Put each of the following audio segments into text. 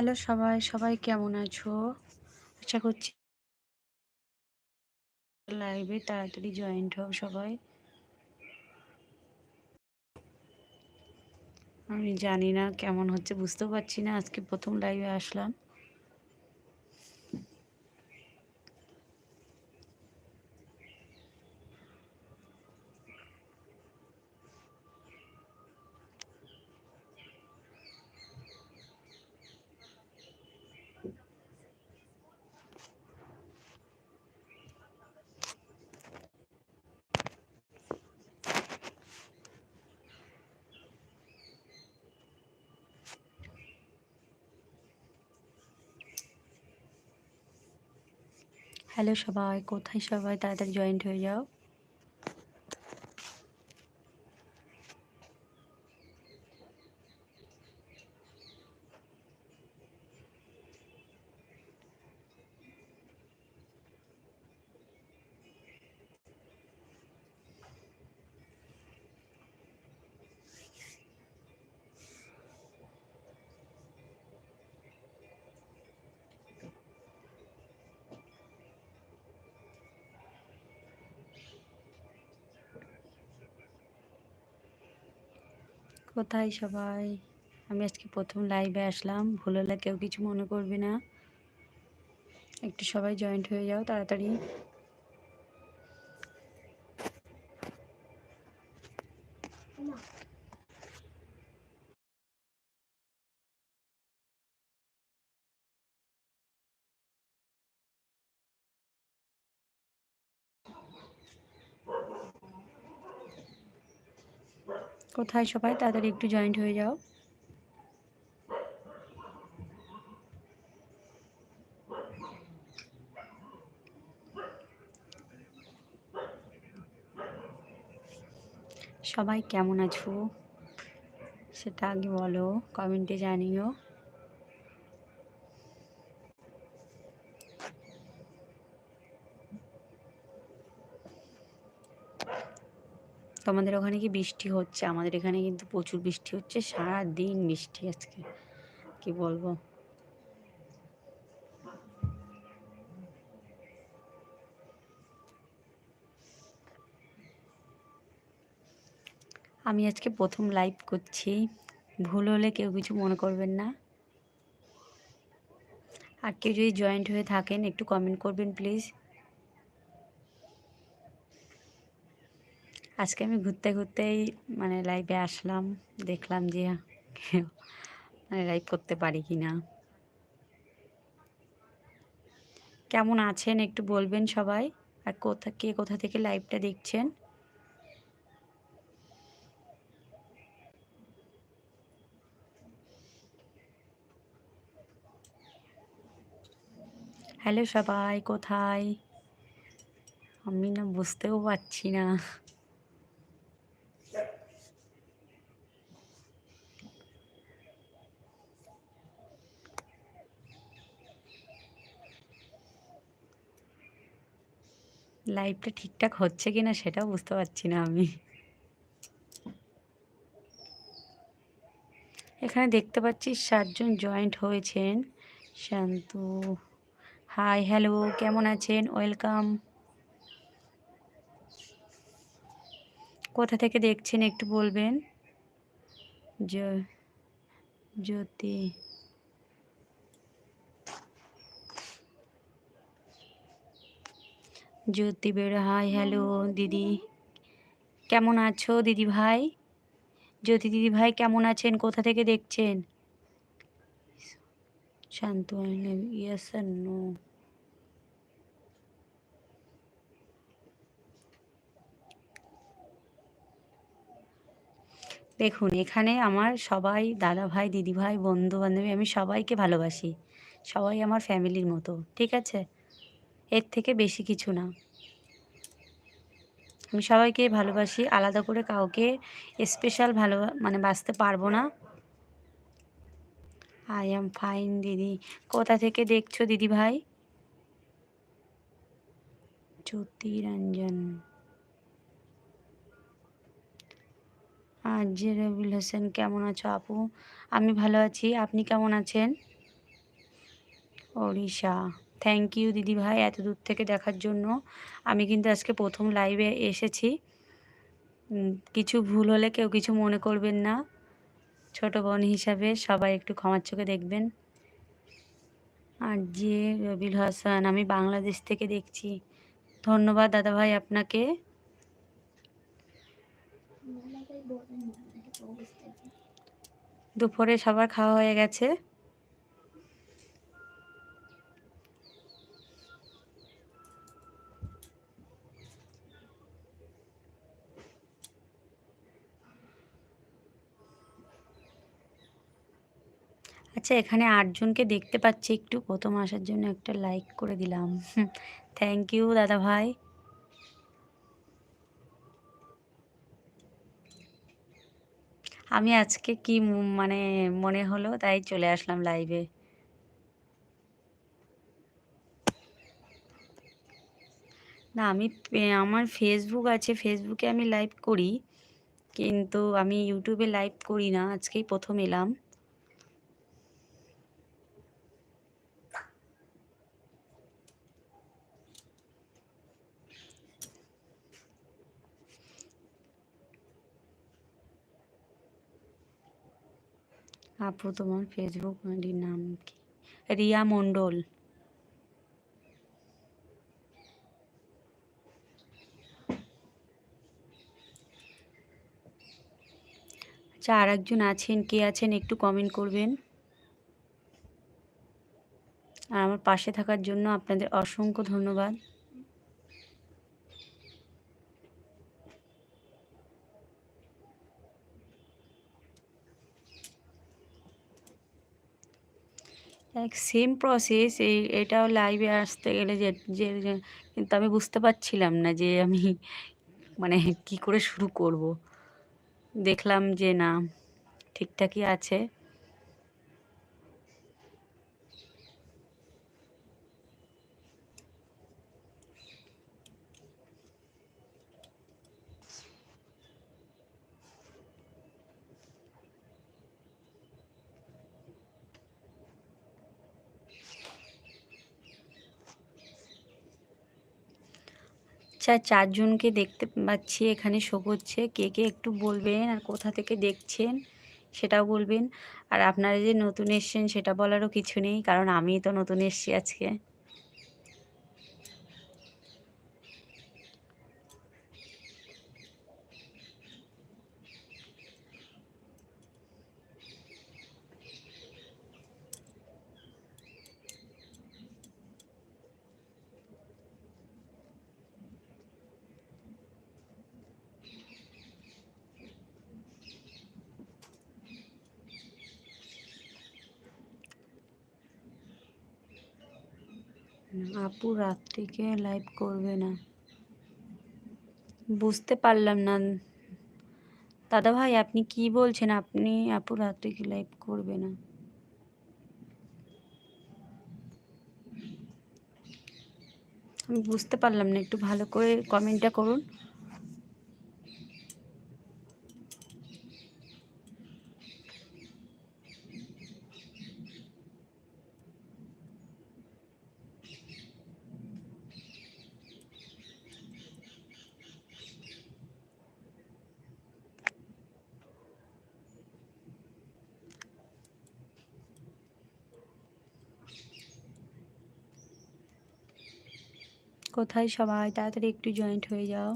Hello সবাই, সবাই কেমন আছো? আশা করছি লাইভে তাড়াতাড়ি জয়েন্ট হও সবাই। আমি জানি না কেমন হচ্ছে বুঝতেও পারছি না আজকে প্রথম লাইভে আসলাম। হ্যালো সবাই, কোথায় সবাই তাড়াতাড়ি জয়েন্ট হয়ে যাও। কোথায় সবাই? আমি আজকে প্রথম লাইভে আসলাম। ভুল হলে কেউ কিছু মনে করবে না। একটু সবাই জয়েন্ট হয়ে যাও, তাড়াতাড়ি। কোথায় সবাই? তাড়াতাড়ি একটু জয়েন্ট হয়ে যাও। সবাই কেমন আছো? সেটা আগে বলো কমেন্টে জানিও। তোমাদের ওখানে কি বৃষ্টি হচ্ছে? আমাদের এখানে কিন্তু প্রচুর বৃষ্টি হচ্ছে সারা দিন বৃষ্টি আজকে, কি বলব? আমি আজকে প্রথম লাইভ করছি, ভুল হলে কেউ কিছু মনে করবেন না। আর কেউ যদি জয়েন্ট হয়ে থাকেন, একটু কমেন্ট করবেন প্লিজ আজকে আমি ঘুরতে ঘুরতেই মানে লাইভে আসলাম, দেখলাম যে মানে লাইভ করতে পারি কি না কেমন আছেন একটু বলবেন সবাই? আর কোথা, কে কোথা থেকে লাইভটা দেখছেন? হ্যালো সবাই, কোথায়? আমি না বুঝতেও পারছি না। লাইভটা ঠিকঠাক হচ্ছে কি না সেটাও বুঝতে পারছি না আমি। এখানে দেখতে পাচ্ছি সাতজন জয়েন্ট হয়েছেন। শান্তু হাই হ্যালো কেমন আছেন? ওয়েলকাম কোথা থেকে দেখছেন একটু বলবেন? জ্যোতি। জ্যোতি বের হাই হ্যালো, দিদি। কেমন আছো দিদি ভাই? জ্যোতি দিদি ভাই, কেমন আছেন? কোথা থেকে দেখছেন? শান্ত দেখুন, এখানে আমার সবাই দাদা ভাই, দিদি ভাই বন্ধু বান্ধবী আমি সবাইকে ভালোবাসি। সবাই আমার ফ্যামিলির মতো, ঠিক আছে? এর থেকে বেশি কিছু না। আমি সবাইকে ভালোবাসি, আলাদা করে কাউকে স্পেশাল ভালো মানে বাঁচতে পারব না। আই এম ফাইন দিদি। কোথা থেকে দেখছ, দিদি ভাই? জ্যোতিরঞ্জন। আর রবিল হোসেন, কেমন আছো আপু? আমি ভালো আছি, আপনি কেমন আছেন? ওড়িশা। থ্যাংক ইউ দিদি ভাই, এত দূর থেকে দেখার জন্য। আমি কিন্তু আজকে প্রথম লাইভে এসেছি। কিছু ভুল হলে কেউ কিছু মনে করবেন না। ছোট বোন হিসাবে সবাই একটু ক্ষমার চোখে দেখবেন। আর যে রবিল হাসান, আমি বাংলাদেশ থেকে দেখছি। ধন্যবাদ দাদা ভাই আপনাকে। দুপুরে সবার খাওয়া হয়ে গেছে। আচ্ছা এখানে আটজনকে দেখতে পাচ্ছি একটু। প্রথম আসার জন্য একটা লাইক করে দিলাম। থ্যাংক ইউ দাদা ভাই। আমি আজকে কি মানে মনে হলো, তাই চলে আসলাম লাইভে না, আমি আমার ফেসবুক আছে। ফেসবুকে আমি লাইভ করি, কিন্তু আমি ইউটিউবে লাইভ করি না। আজকেই প্রথম এলাম। আপু, তোমার ফেসবুক আইডির নাম কি? রিয়া মণ্ডল। আচ্ছা আর একজন আছেন, কে আছেন একটু কমেন্ট করবেন। আর আমার পাশে থাকার জন্য আপনাদের অসংখ্য ধন্যবাদ। সেম প্রসেস এই, এটাও লাইভে আসতে গেলে যে যে, কিন্তু আমি বুঝতে পারছিলাম না যে আমি মানে কি করে শুরু করব। দেখলাম যে না, ঠিকঠাকই আছে। আচ্ছা চারজনকে দেখতে পাচ্ছি, এখানে শো করছে। কে কে একটু বলবেন আর কোথা থেকে দেখছেন সেটাও বলবেন। আর আপনারা যে নতুন এসছেন সেটা বলারও কিছু নেই, কারণ আমি তো নতুন এসছি আজকে। আপু রাত্রিকে লাইভ করবে না। বুঝতে পারলাম না। দাদা ভাই, আপনি কি বলছেন? আপনি, আপু রাত্রিকে লাইভ করবে না। আমি বুঝতে পারলাম না, একটু ভালো করে কমেন্টটা করুন। কোথায়? সবাই তাড়াতাড়ি একটু জয়েন্ট হয়ে যাও।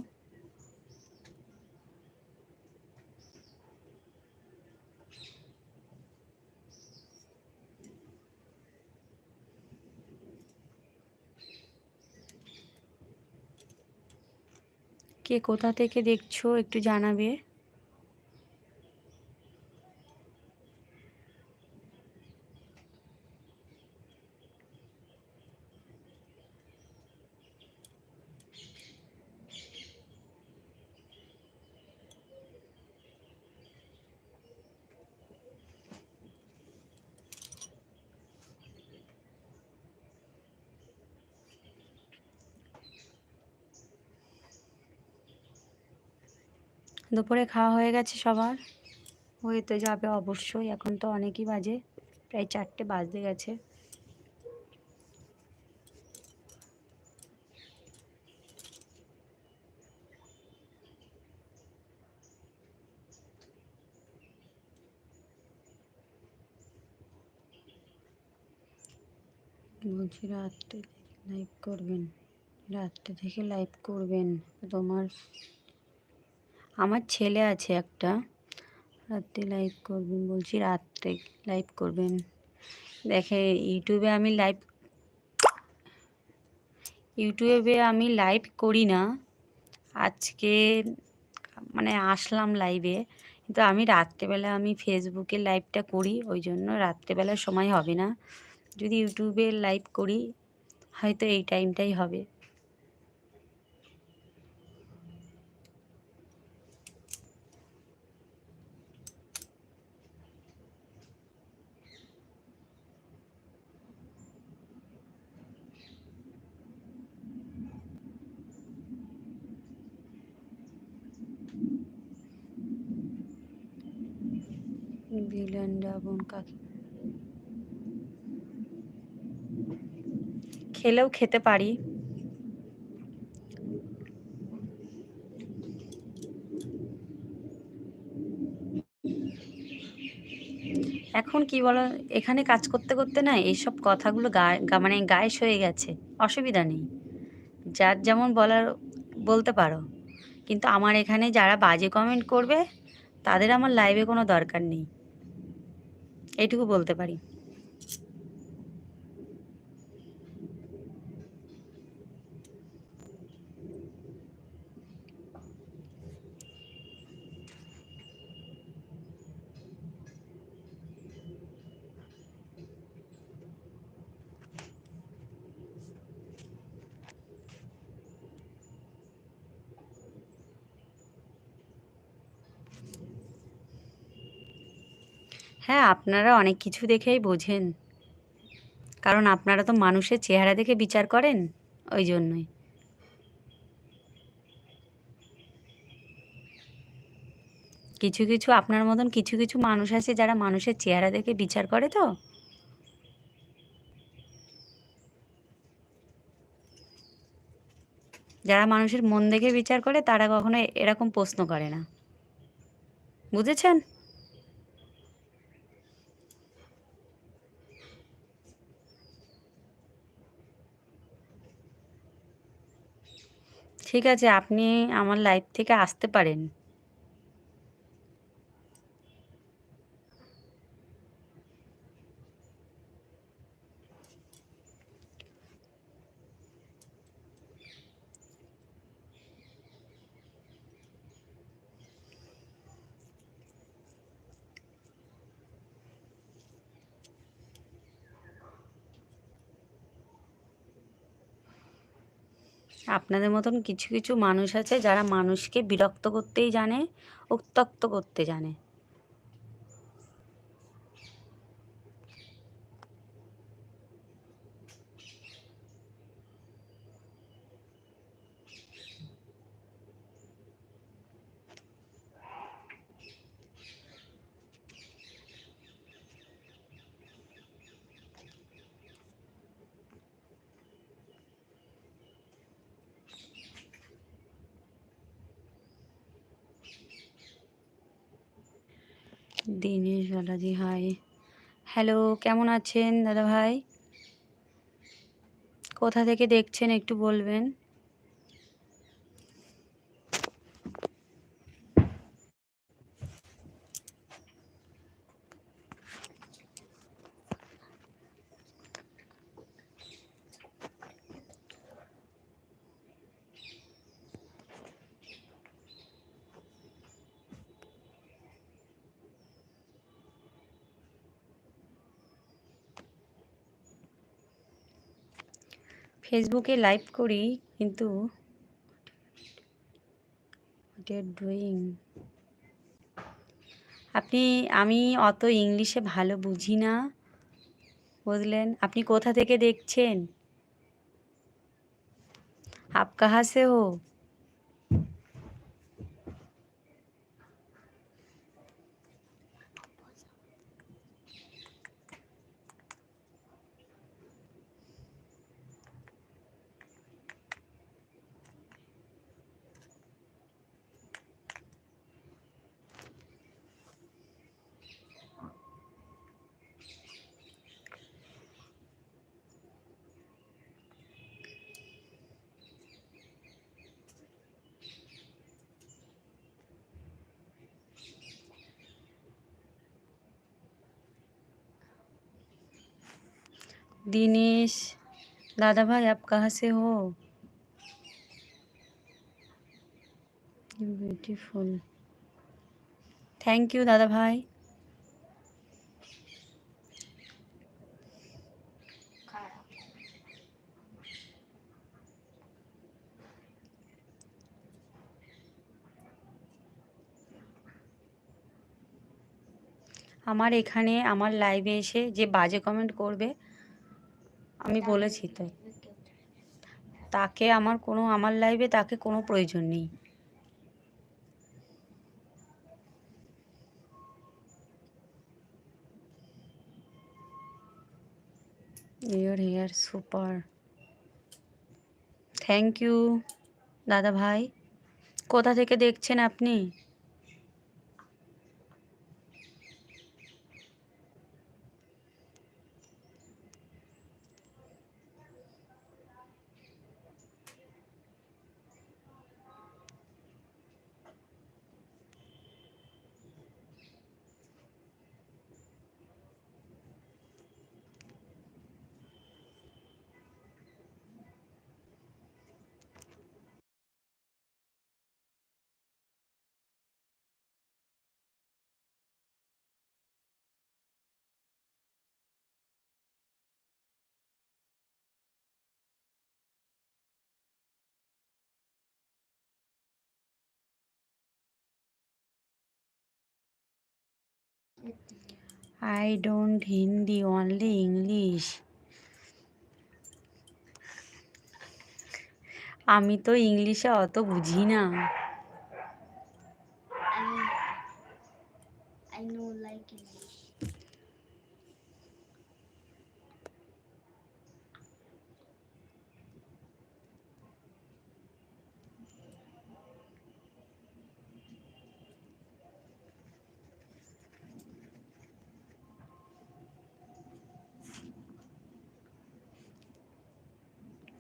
কে কোথা থেকে দেখছ? একটু জানাবে। দুপুরে খাওয়া হয়ে গেছে সবার। হয়ে তো যাবে অবশ্যই, এখন তো অনেকই বাজে, প্রায় চারটে বাজতে গেছে। বলছি, রাত্রে লাইভ করবেন। রাত্রে থেকে লাইভ করবেন। তোমার আমার ছেলে আছে একটা। রাত্রে লাইভ করবেন বলছি, রাত্রে লাইভ করবেন। দেখে ইউটিউবে আমি লাইভ ইউটিউবে আমি লাইভ করি না। আজকে মানে আসলাম লাইভে কিন্তু আমি রাত্রেবেলা আমি ফেসবুকে লাইভটা করি, ওই জন্য রাত্রেবেলা সময় হবে না। যদি ইউটিউবে লাইভ করি, হয়তো এই টাইমটাই হবে। ভিলেন রাবণ কাকে। খেলেও খেতে পারি। এখন কি বলো, এখানে কাজ করতে করতে না এইসব কথাগুলো গা- মানে গায়েস হয়ে গেছে, অসুবিধা নেই। যার যেমন বলার বলতে পারো। কিন্তু আমার এখানে যারা বাজে কমেন্ট করবে, তাদের আমার লাইভে কোনো দরকার নেই। এটুকু বলতে পারি। হ্যাঁ আপনারা অনেক কিছু দেখেই বোঝেন। কারণ আপনারা তো মানুষের চেহারা দেখে বিচার করেন, ওই জন্যই। কিছু কিছু আপনার মতন কিছু কিছু মানুষ আছে যারা মানুষের চেহারা দেখে বিচার করে তো? যারা মানুষের মন দেখে বিচার করে, তারা কখনো এরকম প্রশ্ন করে না। বুঝেছেন? ঠিক আছে আপনি আমার লাইফ থেকে আসতে পারেন। আপনাদের মতন কিছু কিছু মানুষ আছে যারা মানুষকে বিরক্ত করতেই জানে উত্তক্ত করতে জানে। দিনেশ বালাজি হাই হ্যালো কেমন আছেন দাদা ভাই কোথা থেকে দেখছেন একটু বলবেন? ফেসবুকে লাইভ করি, কিন্তু ডুইং আপনি, আমি অত ইংলিশে ভালো বুঝি না, বুঝলেন? আপনি কোথা থেকে দেখছেন? আপ কাহা সে হো दिनेश दादा भाई आप कहाँ से हो ब्यूटीफुल थैंक यू दादा भाई আমার এখানে আমার লাইভে এসে যে বাজে কমেন্ট করবে আমি বলেছি তো তাকে আমার কোনো, আমার লাইফে তাকে কোনো প্রয়োজন নেই। Your hair super thank you দাদা ভাই। কোথা থেকে দেখছেন আপনি? I don't Hindi only English আমি তো ইংলিশে অত বুঝি না.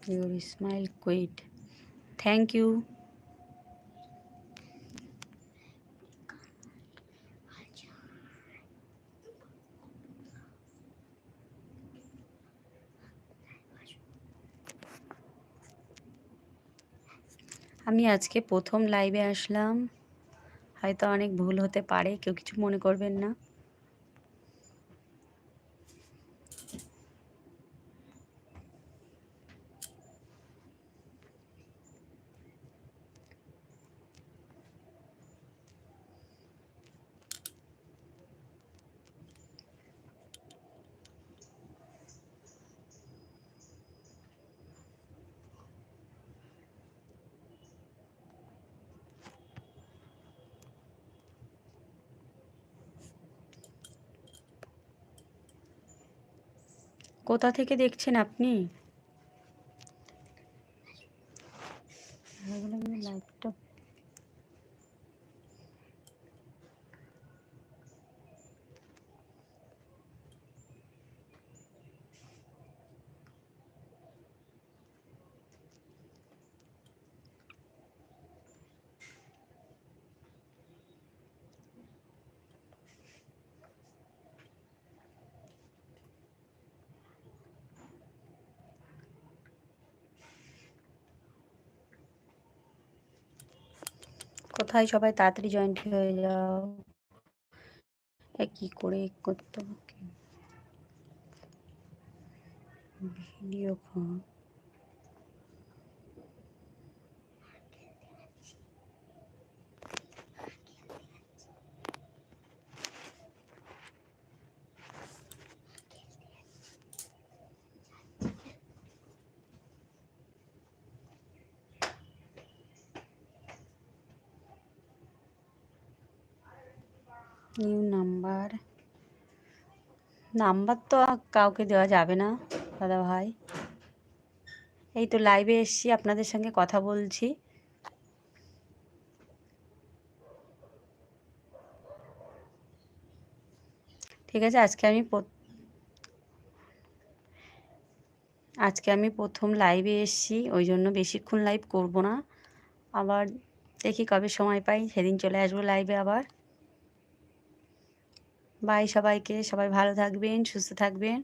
Your smile quite thank you আমি আজকে প্রথম লাইভে আসলাম। হয়তো অনেক ভুল হতে পারে, কেউ কিছু মনে করবেন না। কোথা থেকে দেখছেন আপনি লাইভটা কোথায় সবাই তাড়াতাড়ি জয়েন্ট হয়ে যাও। কি করে করতে video phone new number number তো কাউকে দেওয়া যাবে না, দাদা ভাই। এই তো লাইভে এসছি, আপনাদের সঙ্গে কথা বলছি। ঠিক আছে, আজকে আমি আজকে আমি প্রথম লাইভে এসছি, ওই জন্য বেশিক্ষণ লাইভ করব না। আবার দেখি কবে সময় পাই, সেদিন চলে আসব লাইভে আবার। বাই সবাইকে সবাই ভালো থাকবেন সুস্থ থাকবেন।